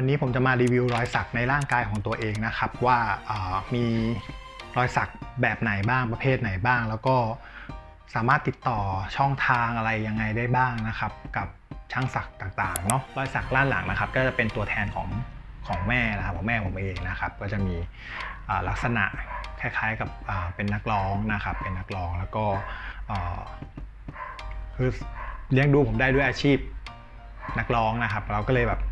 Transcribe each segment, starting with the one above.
วันนี้ผมจะมารีวิวรอยสักในร่างกายของตัวเองนะครับว่ามีรอยสักแบบไหนบ้างประเภทไหนบ้าง แล้วก็สามารถติดต่อช่องทางอะไรยังไงได้บ้างนะครับ กับช่างสักต่างๆเนาะรอยสักด้านหลังนะครับ ก็จะเป็นตัวแทนของของแม่นะครับของแม่ผมเองนะครับ ก็จะมีลักษณะคล้ายๆกับเป็นนักร้องนะครับ เป็นนักร้องแล้วก็เอ่อคือเลี้ยงดูผมได้ด้วยอาชีพนักร้องนะครับ เราก็เลยแบบ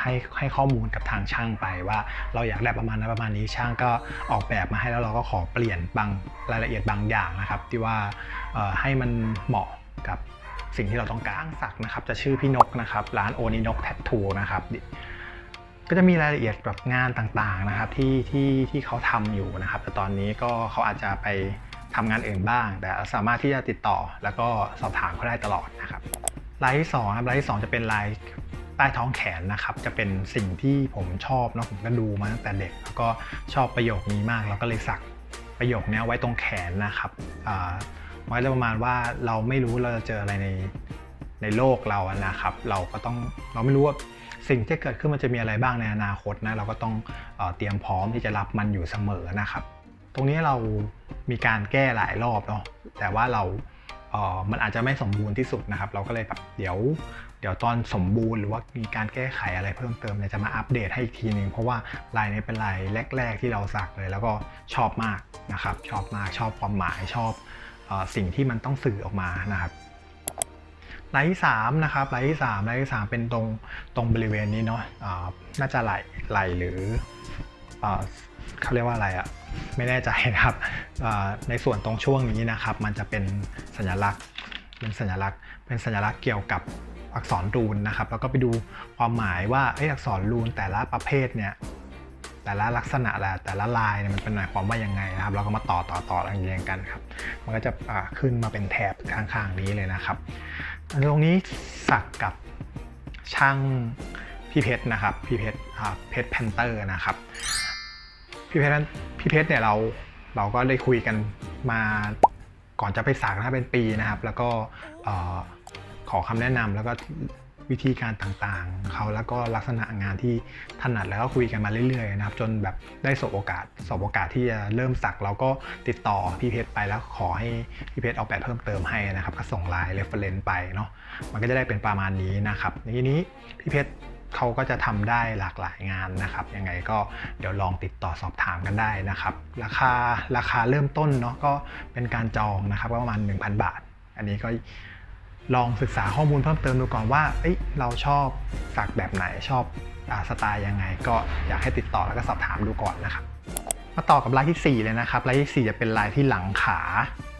ให้ให้ข้อมูลกับทางช่างไปว่า เราอยากได้ประมาณนั้นประมาณนี้ช่างก็ออกแบบมาให้แล้วเราก็ขอเปลี่ยนบางรายละเอียดบางอย่างนะครับ ที่ว่าให้มันเหมาะกับสิ่งที่เราต้องการสักนะครับ จะชื่อพี่นกนะครับ ร้านโอนินกแทททูนะครับก็จะมีรายละเอียดแบบงานต่างๆนะครับที่ที่ที่เขาทำอยู่นะครับ แต่ตอนนี้ก็เขาอาจจะไปทำงานอื่นบ้าง แต่สามารถที่จะติดต่อแล้วก็สอบถามเขาได้ตลอดนะครับลายที่สองครับลายที่สองจะเป็นลาย ใต้ท้องแขนนะครับ จะเป็นสิ่งที่ผมชอบเนาะผมก็ดูมาตั้งแต่เด็ก แล้วก็ชอบประโยคนี้มากเราก็เลยสักประโยคนี้ไว้ตรงแขนนะครับอ่าไว้ประมาณว่าเราไม่รู้เราจะเจออะไรในในโลกเราอะนะครับ เราก็ต้องเราไม่รู้ว่าสิ่งที่เกิดขึ้นมันจะมีอะไรบ้างในอนาคตนะเราก็ต้องเอเตรียมพร้อมที่จะรับมันอยู่เสมอนะครับ ตรงนี้เรามีการแก้หลายรอบเนาะแต่ว่าเรา มันอาจจะไม่สมบูรณ์ที่สุดนะครับ เราก็เลยแบบเดี๋ยว เดี๋ยวตอนสมบูรณ์หรือว่ามีการแก้ไขอะไรเพิ่มเติมเนี่ยจะมาอัปเดตให้อีกทีหนึ่งเพราะว่าลายนี้เป็นลายแรก ๆ ที่เราสักเลย แล้วก็ชอบมากนะครับ ชอบมากชอบความหมายชอบออสิ่งที่มันต้องสื่อออกมานะครับลายที่3นะครับลายที่3ลายที่3เป็นตรงตรงบริเวณนี้เนาะอ่าน่าจะไหลไหลหรืออ เขาเรียกว่าอะไรอะไม่แน่ใจนะครับในส่วนตรงช่วงนี้นะครับ มันจะเป็นสัญลักษณ์เป็นสัญลักษณ์ เป็นสัญลักษณ์เกี่ยวกับอักษรรูนนะครับ แล้วก็ไปดูความหมายว่าเอยอักษรรูนแต่ละประเภทเนี่ยแต่ละลักษณะแหละแต่ละลายเนี่ยมันเป็นหมายความว่ายังไงนะครับ เราก็มาต่อต่อต่อเรียงกันครับ มันก็จะขึ้นมาเป็นแถบข้างๆนี้เลยนะครับ ตรงนี้สักกับช่างพี่เพชรนะครับพี่เพชรเพชรแพนเตอร์นะครับ พี่เพชรพี่เพชรเนี่ยเราเราก็ได้คุยกันมาก่อนจะไปสักนะเป็นปีนะครับ แล้วก็ขอคำแนะนำแล้วก็วิธีการต่างๆเขาแล้วก็ลักษณะงานที่ถนัดแล้วก็คุยกันมาเรื่อยๆนะครับ จนแบบได้สบโอกาสสบโอกาสที่จะเริ่มสักเราก็ติดต่อพี่เพชรไปแล้วขอให้พี่เพชรออกแบบเพิ่มเติมให้นะครับ ก็ส่งไลน์เรฟเฟรนซ์ไปเนาะมันก็จะได้เป็นประมาณนี้นะครับทีนี้พี่เพชร เขาก็จะทำได้หลากหลายงานนะครับ ยังไงก็เดี๋ยวลองติดต่อสอบถามกันได้นะครับ ราคาราคาเริ่มต้นเนาะก็เป็นการจองนะครับก็ประมาณ 1,000 บาท อันนี้ก็ลองศึกษาข้อมูลเพิ่มเติมดูก่อนว่าเอ้ยเราชอบสักแบบไหนชอบอสไตล์ยังไง ก็อยากให้ติดต่อแล้วก็สอบถามดูก่อนนะครับ มาต่อกับลายที่ 4 เลยนะครับลายที่ 4 จะเป็นลายที่หลังขา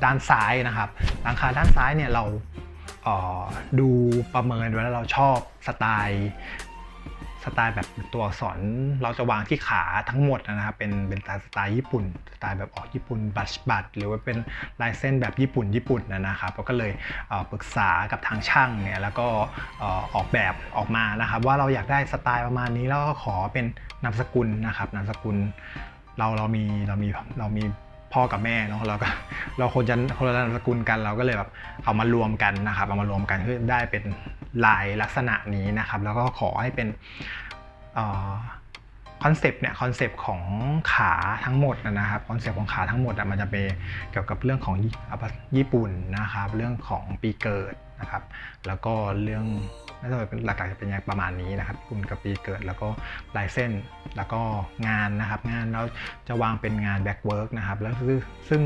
ด้านซ้ายนะครับ หลังขาด้านซ้ายเนี่ยเราดูประเมินไว้แล้วเราชอบสไตล์ สไตล์แบบตัวอักษรเราจะวางที่ขาทั้งหมดนะครับ เป็นเป็นสไตล์ญี่ปุ่น สไตล์แบบออกญี่ปุ่นบัชบัตหรือว่าเป็นลายเส้นแบบญี่ปุ่นญี่ปุ่นนะครับเราก็เลยเปรึกษากับทางช่างเนี่ยแล้วก็ออกแบบออกมานะครับ ว่าเราอยากได้สไตล์ประมาณนี้แล้วก็ขอเป็นนามสกุลนะครับนามสกุลเราเรามีเรามีเรามี พ่อกับแม่เนาะเราก็เราคนจะคนละนามสกุลกันเราก็เลยแบบเอามารวมกันนะครับ เอามารวมกันเพื่อได้เป็นลายลักษณะนี้นะครับ แล้วก็ขอให้เป็นคอนเซปต์เนี่ยคอนเซปต์ของขาทั้งหมดนะครับคอนเซปต์ของขาทั้งหมดมันจะเป็นเกี่ยวกับเรื่องของญี่ปุ่นนะครับ เรื่องของปีเกิด นะครับ แล้วก็เรื่องน่าจะเป็นหลักๆจะเป็นอย่างประมาณนี้นะครับญี่ปุ่นกับปีเกิดแล้วก็ลายเส้นแล้วก็งานนะครับ งานเราจะวางเป็นงานแบ็กเวิร์กนะครับแล้วซึ่ง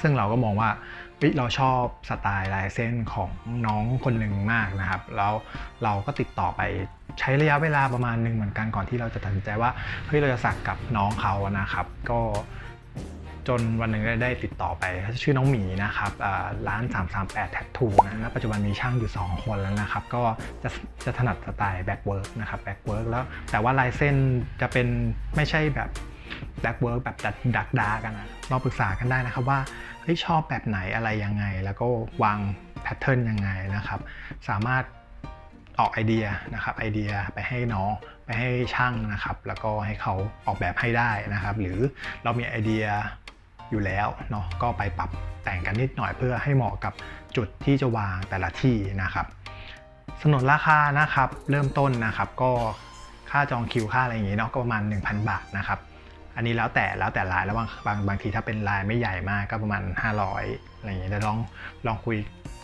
ซึ่งเราก็มองว่าเราชอบสไตล์ลายเส้นของน้องคนหนึ่งมากนะครับ แล้วเราก็ติดต่อไปใช้ระยะเวลาประมาณหนึ่งเหมือนกันก่อนที่เราจะตัดสินใจว่าเฮ้ยเราจะสักกับน้องเขานะครับ ก็ จนวันหนึ่งได้ได้ติดต่อไปเขาชื่อน้องหมีนะครับอ่าร้าน 338 แท t ทูนะปัจจุบันมีช่างอยู่ 2 คนแล้วนะครับ ก็จะจะถนัดสไตล์แบ็กเวิร์กนะครับแบ็กเวิร์กแล้วแต่ว่าลายเส้นจะเป็นไม่ใช่แบบแบ็กเวิร์กแบบดักดักดากันนะเราปรึกษากันได้นะครับว่าเฮ้ยชอบแบบไหนอะไรยังไง แล้วก็วางแพทเทิร์นยังไงนะครับ สามารถออกไอเดียนะครับไอเดียไปให้น้องไปให้ช่างนะครับ แล้วก็ให้เขาออกแบบให้ได้นะครับ หรือเรามีไอเดีย อยู่แล้วเนาะก็ไปปรับแต่งกันนิดหน่อยเพื่อให้เหมาะกับจุดที่จะวางแต่ละที่นะครับสนนราคานะครับเริ่มต้นนะครับก็ค่าจองคิวค่าอะไรอย่างงี้เนาะก็ประมาณ 1,000 บาทนะครับ อันนี้แล้วแต่แล้วแต่รายแล้วบางบางบางทีถ้าเป็นรายไม่ใหญ่มากก็ประมาณ 500อะไรอย่างเงี้ยเดี๋ยวลองลองคุย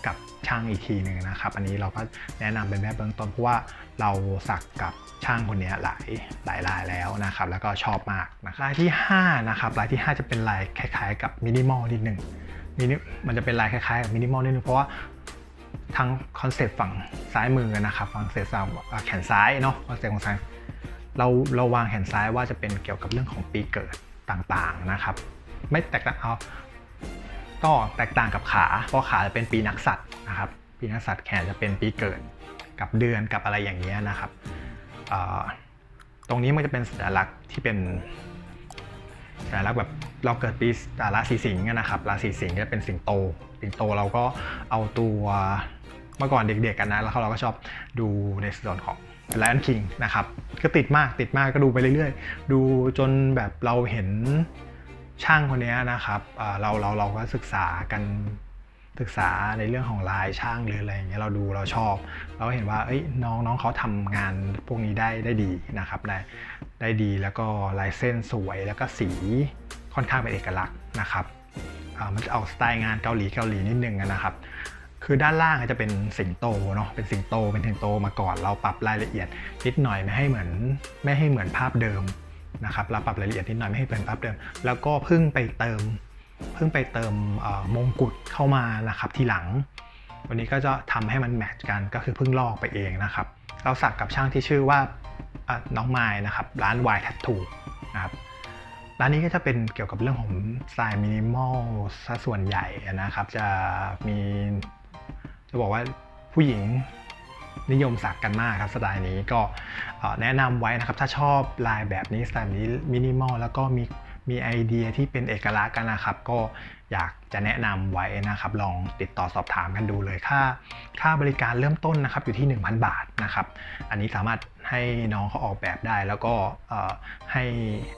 กับช่างอีกทีหนึ่งนะครับ อันนี้เราก็แนะนำเป็นแบบเบื้องต้นเพราะว่าเราสักกับช่างคนนี้หลายหลายรายแล้วนะครับ แล้วก็ชอบมากนะรายที่5นะครับรายที่ 5 จะเป็นลายคล้ายๆ กับมินิมอลนิดหนึ่งมินิมันจะเป็นลายคล้ายๆกับมินิมอลนิดนึงเพราะว่าทางคอนเซปต์ฝั่งซ้ายมือนะครับฝั่งเซปต์ฝั่งแขนซ้ายเนาะคอนเซปต์ของซ้าย เราเราวางแขนซ้ายว่าจะเป็นเกี่ยวกับเรื่องของปีเกิดต่างๆนะครับ ไม่แตกต่างเอาก็แตกต่างกับขา เพราะขาจะเป็นปีนักสัตว์นะครับ ปีนักสัตว์แขนจะเป็นปีเกิดกับเดือนกับอะไรอย่างเงี้ยนะครับ ตรงนี้มันจะเป็นสัญลักษณ์ที่เป็นสัญลักษณ์แบบเราเกิดปีราศีสิงห์นะครับ ราศีสิงห์จะเป็นสิงโต สิงโตเราก็เอาตัวเมื่อก่อนเด็กๆกันนะแล้วเราก็ชอบดูในส่วนของ Lion King นะครับก็ติดมากติดมากก็ดูไปเรื่อยๆ ดูจนแบบเราเห็นช่างคนนี้นะครับเราเราเราก็ศึกษากันศึกษาในเรื่องของลายช่างหรืออะไรอย่างเงี้ยเราดูเราชอบ เราเห็นว่าเอ้ยน้องน้องเขาทำงานพวกนี้ได้ได้ดีนะครับได้ได้ดีแล้วก็ลายเส้นสวยแล้วก็สีค่อนข้างเป็นเอกลักษณ์นะครับมันจะออกสไตล์งานเกาหลีเกาหลีนิดนึงนะครับ คือด้านล่างจะเป็นสิงโตเนาะเป็นสิงโตเป็นสิงโตมาก่อนเราปรับรายละเอียดนิดหน่อยไม่ให้เหมือนไม่ให้เหมือนภาพเดิมนะครับเราปรับรายละเอียดนิดหน่อยไม่ให้เป็นภาพเดิม แล้วก็เพิ่งไปเติม เพิ่งไปเติมมงกุฎเข้ามานะครับทีหลัง วันนี้ก็จะทำให้มันแมทช์กันก็คือเพิ่งลอกไปเองนะครับ เราสักกับช่างที่ชื่อว่าน้องไม้นะครับร้าน Y Tattoo นะครับร้านนี้ก็จะเป็นเกี่ยวกับเรื่องของสไตล์มินิมอลซะส่วนใหญ่นะครับ จะมี จะบอกว่าผู้หญิงนิยมสักกันมากครับสไตล์นี้ก็แนะนำไว้นะครับ ถ้าชอบลายแบบนี้สไตล์นี้มินิมอลแล้วก็มีมีไอเดียที่เป็นเอกลักษณ์กันนะครับ ก็ อยากจะแนะนำไว้นะครับ ลองติดต่อสอบถามกันดูเลยค่า ค่าบริการเริ่มต้นนะครับอยู่ที่ 1,000 บาทนะครับ อันนี้สามารถให้น้องเขาออกแบบได้ แล้วก็ให้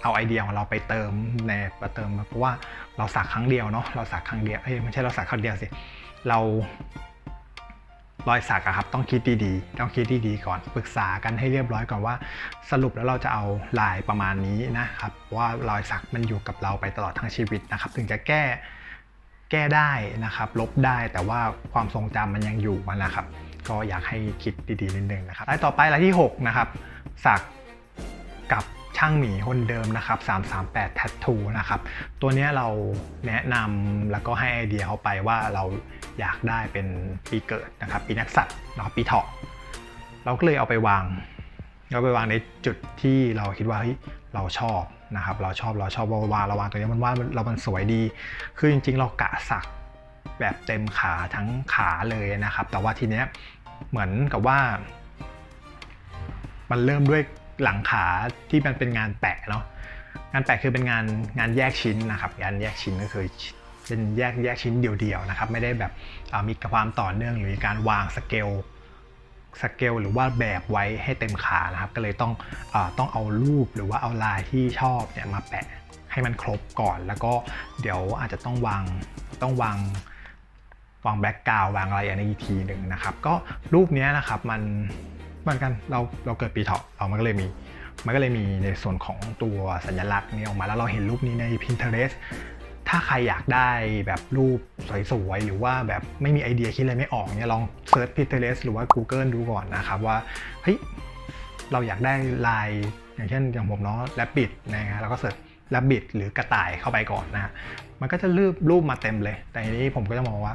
เอาไอเดียของเราไปเติมในมาเติมเพราะว่าเราสักครั้งเดียวเนาะเราสักครั้งเดียวเอ้ยไม่ใช่เราสักครั้งเดียวสิเรารอยสักอะครับต้องคิดดีๆต้องคิดดีๆก่อนปรึกษากันให้เรียบร้อยก่อนว่า สรุปแล้วเราจะเอาลายประมาณนี้นะครับว่ารอยสักมันอยู่กับเราไปตลอดทั้งชีวิตนะครับ ถึงจะแก้ แก้ได้นะครับ ลบได้แต่ว่าความทรงจำมันยังอยู่มันนะครับ ก็อยากให้คิดดีๆนิดนึงนะครับรายต่อไปรายที่ 6 นะครับ สักกับช่างหมีคนเดิมนะครับ338 Tattoo นะครับ ตัวนี้เราแนะนำแล้วก็ให้ไอเดียเขาไปว่าเราอยากได้เป็นปีเกิดนะครับ ปีนักสัตว์นะครับปีเถาะเราก็เลยเอาไปวาง เราไปวางในจุดที่เราคิดว่าเฮ้ยเราชอบ นะครับเราชอบเราชอบวางเราวางตัวนี้มันว่าเรามันสวยดี คือจริง ๆ เรากะสักแบบเต็มขาทั้งขาเลยนะครับ แต่ว่าทีเนี้ยเหมือนกับว่า มันเริ่มด้วยหลังขาที่มันเป็นงานแปะเนาะงานแปะคือเป็นงานงานแยกชิ้นนะครับ งานแยกชิ้นก็คือเป็นแยกแยกชิ้นเดียวๆนะครับ ไม่ได้แบบมีความต่อเนื่องหรือการวางสเกล สเกลหรือว่าแบบไว้ให้เต็มขานะครับ ก็เลยต้องอต้องเอารูปหรือว่าเอาลายที่ชอบเนี่ยมาแปะให้มันครบก่อน แล้วก็เดี๋ยวอาจจะต้องวางต้องวางวางแบ็กกราววางอะไรอย่างนี้อีกทีหนึ่งนะครับ ก็รูปนี้นะครับมันเหมือนกันเราเราเกิดปีเถาะเรามันก็เลยมีมันก็เลยมีในส่วนของตัวสัญลักษณ์นี้ออกมาแล้วเราเห็นรูปนี้ใน Pinterest ถ้าใครอยากได้แบบรูป สวยๆ หรือว่าแบบไม่มีไอเดียคิดอะไรไม่ออกเนี่ยลองเซิร์ช Pinterest หรือว่า Google ดูก่อนนะครับว่าเฮ้ยเราอยากได้ลายอย่างเช่นอย่างผมเนาะ Rabbit นะฮะแล้วก็เสิร์ช Rabbit หรือกระต่ายเข้าไปก่อนนะฮะมันก็จะรูปรูปมาเต็มเลย แต่ทีนี้ผมก็จะมองว่า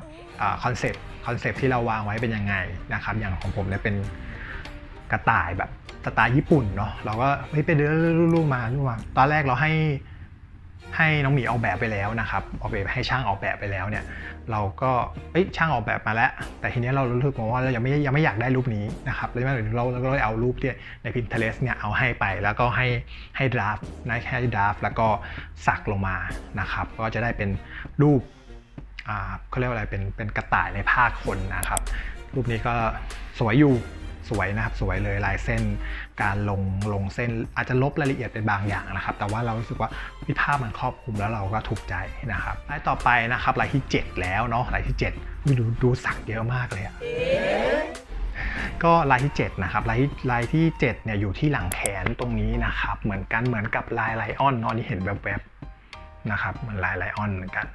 คอนเซ็ปต์คอนเซ็ปต์ที่เราวางไว้เป็นยังไงนะครับอย่างของผมเนี่ยเป็นกระต่ายแบบสไตล์ญี่ปุ่นเนาะเราก็เฮ้ยไปเดินรูปมารูปมาตอนแรกเราให้ ให้น้องหมีออกแบบไปแล้วนะครับออกแบบให้ช่างออกแบบไปแล้วเนี่ย เราก็เอ้ยช่างออกแบบมาแล้ว แต่ทีนี้เรารู้สึกว่าเรายังไม่ยังไม่อยากได้รูปนี้นะครับเลยมาเราเราก็เลยเอารูปที่ใน Pinterest เนี่ยเอาให้ไปแล้วก็ให้ให้ดราฟนะให้ดราฟแล้วก็สักลงมานะครับ ก็จะได้เป็นรูปอ่าเขาเรียกว่าอะไรเป็นเป็นกระต่ายในภาคคนนะครับ รูปนี้ก็สวยอยู่ สวยนะครับสวยเลยลายเส้น การลงลงเส้นอาจจะลบรายละเอียดเป็นบางอย่างนะครับ แต่ว่าเรารู้สึกว่าวิภาพมันครอบคลุมแล้วเราก็ถูกใจนะครับลายต่อไปนะครับลายที่ 7 แล้วเนาะลายที่7ดูดูสักเยอะมากเลยอะก็ลายที่7นะครับลายลายที่7เนี่ยอยู่ที่หลังแขนตรงนี้นะครับ เหมือนกันเหมือนกับลายไลออนเนอะที่เห็นแวบๆนะครับเหมือนลายไลออนเหมือนกัน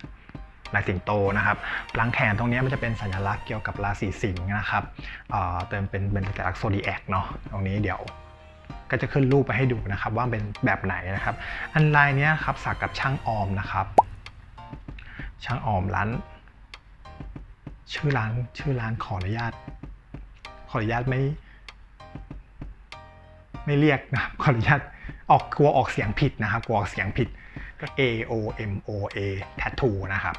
ลายสิงโตนะครับหลังแขนตรงนี้มันจะเป็นสัญลักษณ์เกี่ยวกับราศีสิงห์นะครับเเติมเป็นเป็นสัญลักษณ์โซดีแอคเนาะตรงนี้เดี๋ยวก็จะขึ้นรูปไปให้ดูนะครับว่าเป็นแบบไหนนะครับ อันลายเนี้ยครับสักกับช่างออมนะครับ ช่างออมร้าน ชื่อร้านชื่อร้านขออนุญาต ขออนุญาตไม่ไม่เรียกนะครับขออนุญาตออกกลัวออกเสียงผิดนะครับกลัวออกเสียงผิดก็ A O M O A Tattoo นะครับ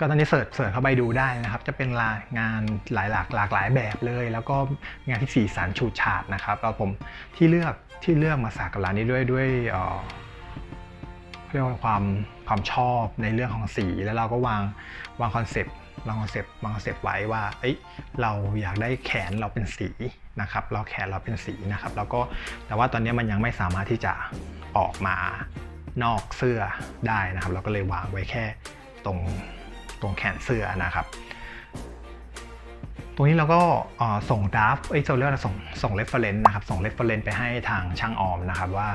ก็ตอนนี้เสิร์ชเสิร์ชเข้าไปดูได้นะครับ จะเป็นางานหลายหลากหลากหลายแบบเลย แล้วก็งานที่สีสันฉูดฉาดนะครับแล้วผมที่เลือกที่เลือกมาสักกับร้านนี้ด้วยด้วยเรียกว่าความความชอบในเรื่องของสีแล้วเราก็วางวางคอนเซปต์วางคอนเซปต์วางคอนเซปต์ไว้ว่าเอ้ยเราอยากได้แขนเราเป็นสีนะครับ เราแขนเราเป็นสีนะครับ แล้วก็แต่ว่าตอนนี้มันยังไม่สามารถที่จะออกมานอกเสื้อได้นะครับ เราก็เลยวางไว้แค่ตรง ตรงแขนเสื้อนะครับ ตรงนี้เราก็ส่งดราฟเอ้ยเราเรียกว่าส่งส่งเรฟเฟรนซ์นะครับ ส่งเรฟเฟรนซ์ไปให้ทางช่างออมนะครับ ว่า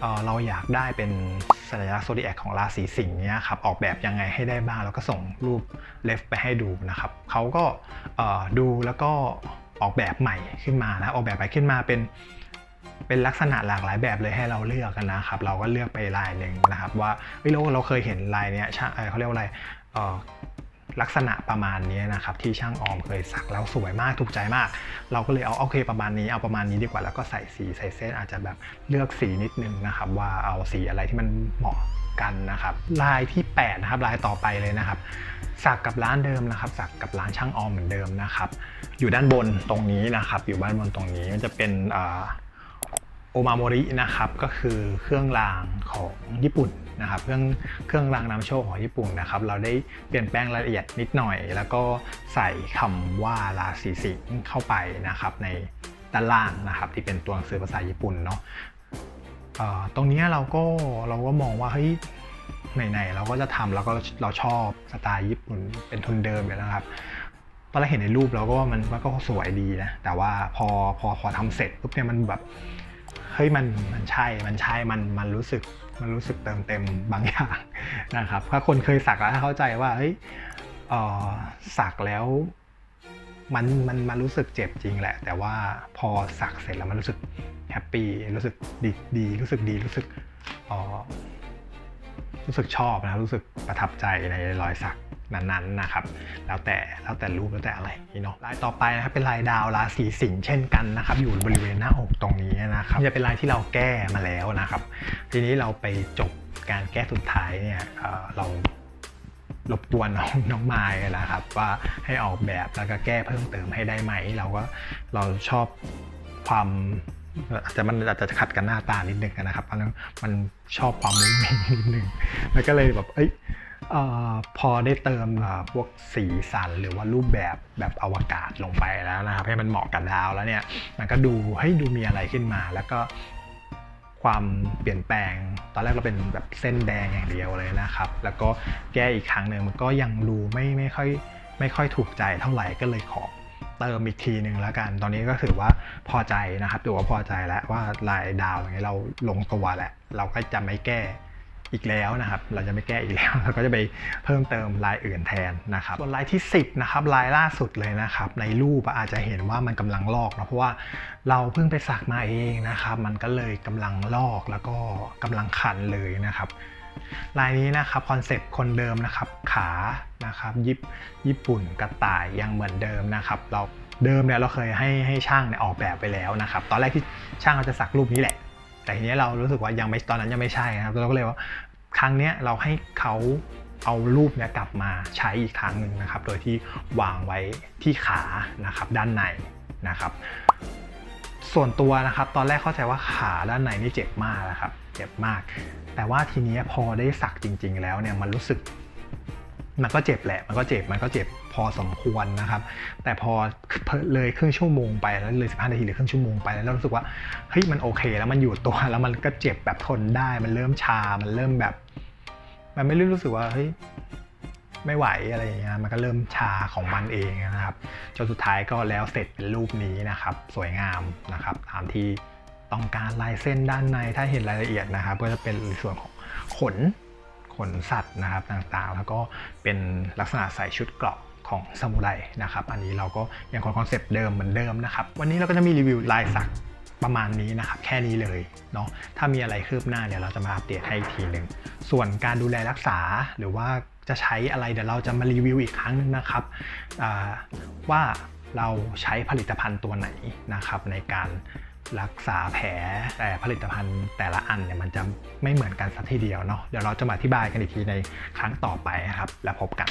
เอ่อเราอยากได้เป็นสัญลักษณ์โซดีแอคของราศีสิงห์เนี้ยครับออกแบบยังไงให้ได้บ้างแล้วก็ส่งรูปเรฟไปให้ดูนะครับเขาก็ดูแล้วก็ออกแบบใหม่ขึ้นมานะออกแบบใหม่ขึ้นมาเป็นเป็นลักษณะหลากหลายแบบเลยให้เราเลือกกันนะครับ เราก็เลือกไปลายหนึ่งนะครับ ว่าเฮ้ยเราเราเคยเห็นลายเนี้ยช่างเอ่อเขาเรียกว่าอะไร ลักษณะประมาณนี้นะครับที่ช่างออมเคยสักแล้วสวยมากถูกใจมาก เราก็เลยเอาโอเคประมาณนี้เอาประมาณนี้ดีกว่าแล้วก็ใส่สีใส่เส้นอาจจะแบบเลือกสีนิดนึงนะครับ ว่าเอาสีอะไรที่มันเหมาะกันนะครับ ลายที่แปดนะครับลายต่อไปเลยนะครับสักกับร้านเดิมนะครับสักกับร้านช่างออมเหมือนเดิมนะครับ อยู่ด้านบนตรงนี้นะครับ อยู่ด้านบนตรงนี้มันจะเป็นอ มาโมรินะครับก็คือเครื่องรางของญี่ปุ่นนะครับเครื่องเครื่องรางนำโชคของญี่ปุ่นนะครับเราได้เปลี่ยนแปลงรายละเอียดนิดหน่อย แล้วก็ใส่คำว่าราศีสิงห์เข้าไปนะครับในด้านล่างนะครับที่เป็นตัวหนังสือภาษาญี่ปุ่นเนาะตรงนี้เราก็เราก็มองว่าเฮ้ยไหนๆเราก็จะทำแล้วก็เราชอบสไตล์ญี่ปุ่นเป็นทุนเดิมอยู่แล้วนะครับตอนแรกเห็นในรูปเราก็ว่ามันมันก็สวยดีนะแต่ว่าพอพอพอทำเสร็จปุ๊บเนี่ยมันแบบ เฮ้ยมันมันใช่มันใช่มันมันรู้สึกมันรู้สึกเติมเต็มบางอย่างนะครับถ้าคนเคยสักแล้วถ้าเข้าใจว่าเฮ้ยสักแล้วมันมันมันรู้สึกเจ็บจริงแหละ แต่ว่าพอสักเสร็จแล้วมันรู้สึกแฮปปี้รู้สึกดีดีรู้สึกดีรู้สึกรู้สึกชอบนะรู้สึกประทับใจในรอยสัก นั้นๆนะครับ แล้วแต่แล้วแต่รูปแล้วแต่อะไรนี่เนาะลายต่อไปนะครับเป็นลายดาวราศีสิงห์เช่นกันนะครับ อยู่บริเวณหน้าอกตรงนี้นะครับจะเป็นลายที่เราแก้มาแล้วนะครับ ทีนี้เราไปจบการแก้สุดท้ายเนี่ยเเรารบกวนน้องน้องไม้นะครับ ว่าให้ออกแบบแล้วก็แก้เพิ่มเติมให้ได้ไหม เราก็เราชอบความอาจจะมันอาจจะขัดกันหน้าตานิดนึงนะครับเพราะนั้นมันชอบความมุ้งมิ้งนิดนึงแล้วก็เลยแบบเอ้ย พอได้เติมพวกสีสันหรือว่ารูปแบบแบบอวกาศลงไปแล้วนะครับ ให้มันเหมาะกับดาวแล้วเนี่ย มันก็ดูให้ดูมีอะไรขึ้นมาแล้วก็ความเปลี่ยนแปลง ตอนแรกเราเป็นแบบเส้นแดงอย่างเดียวเลยนะครับ แล้วก็แก้อีกครั้งหนึ่งมันก็ยังดูไม่ไม่ค่อยไม่ค่อยถูกใจเท่าไหร่ก็เลยขอเติมอีกทีหนึ่งแล้วกัน ตอนนี้ก็ถือว่าพอใจนะครับถือว่าพอใจแล้วว่าลายดาวอย่างนี้เราลงตัวแหละ เราก็จะไม่แก้ อีกแล้วนะครับ เราจะไม่แก้อีกแล้วเราก็จะไปเพิ่มเติมลายอื่นแทนนะครับ ส่วนลายที่ 10นะครับลายล่าสุดเลยนะครับ ในรูปอาจจะเห็นว่ามันกำลังลอกนะเพราะว่าเราเพิ่งไปสักมาเองนะครับ มันก็เลยกำลังลอกแล้วก็กำลังคันเลยนะครับลายนี้นะครับคอนเซปต์คนเดิมนะครับขานะครับยิปญี่ปุ่นกระต่ายยังเหมือนเดิมนะครับเราเดิมเนี่ยเราเคยให้ให้ช่างเนี่ยออกแบบไปแล้วนะครับ ตอนแรกที่ช่างเขาจะสักรูปนี้แหละ แต่ทีนี้เรารู้สึกว่ายังไม่ตอนนั้นยังไม่ใช่นะครับเราก็เลยว่าครั้งเนี้ยเราให้เขาเอารูปเนี่ยกลับมาใช้อีกครั้งหนึ่งนะครับ โดยที่วางไว้ที่ขานะครับด้านในนะครับ ส่วนตัวนะครับ ตอนแรกเข้าใจว่าขาด้านในนี่เจ็บมากนะครับ เจ็บมาก แต่ว่าทีนี้พอได้สักจริง ๆ แล้วเนี่ยมันรู้สึก มันก็เจ็บแหละ มันก็เจ็บมันก็เจ็บ อสมควรนะครับ แต่พอเลยครึ่งชั่วโมงไปแล้วเลย 15 นาทีหรือครึ่งชั่วโมงไปแล้วเรารู้สึกว่าเฮ้ยมันโอเค แล้วมันอยู่ตัวแล้วมันก็เจ็บแบบทนได้มันเริ่มชา มันเริ่มแบบ มันไม่ได้รู้สึกว่าเฮ้ยไม่ไหวอะไรอย่างเงี้ยมันก็เริ่มชาของมันเองนะครับจนสุดท้ายก็แล้วเสร็จเป็นรูปนี้นะครับ สวยงามนะครับตามที่ต้องการลายเส้นด้านในถ้าเห็นรายละเอียดนะครับ ก็จะเป็นส่วนของขนขนสัตว์นะครับต่างๆ แล้วก็เป็นลักษณะใส่ชุดเกราะ ของซามูไรนะครับ อันนี้เราก็ยังคงคอนเซปต์เดิมเหมือนเดิมนะครับ วันนี้เราก็จะมีรีวิวลายสักประมาณนี้นะครับ แค่นี้เลยเนาะถ้ามีอะไรคืบหน้าเดี๋ยวเราจะมาอัปเดตให้อีกทีหนึ่งส่วนการดูแลรักษาหรือว่าจะใช้อะไรเดี๋ยวเราจะมารีวิวอีกครั้งหนึงนะครับว่าเราใช้ผลิตภัณฑ์ตัวไหนนะครับในการรักษาแผลแต่ผลิตภัณฑ์แต่ละอันเนี่ยมันจะไม่เหมือนกันสักทีเดียวเนาะเดี๋ยวเราจะมาอธิบายกันอีกทีในครั้งต่อไปนะครับ แล้วพบกัน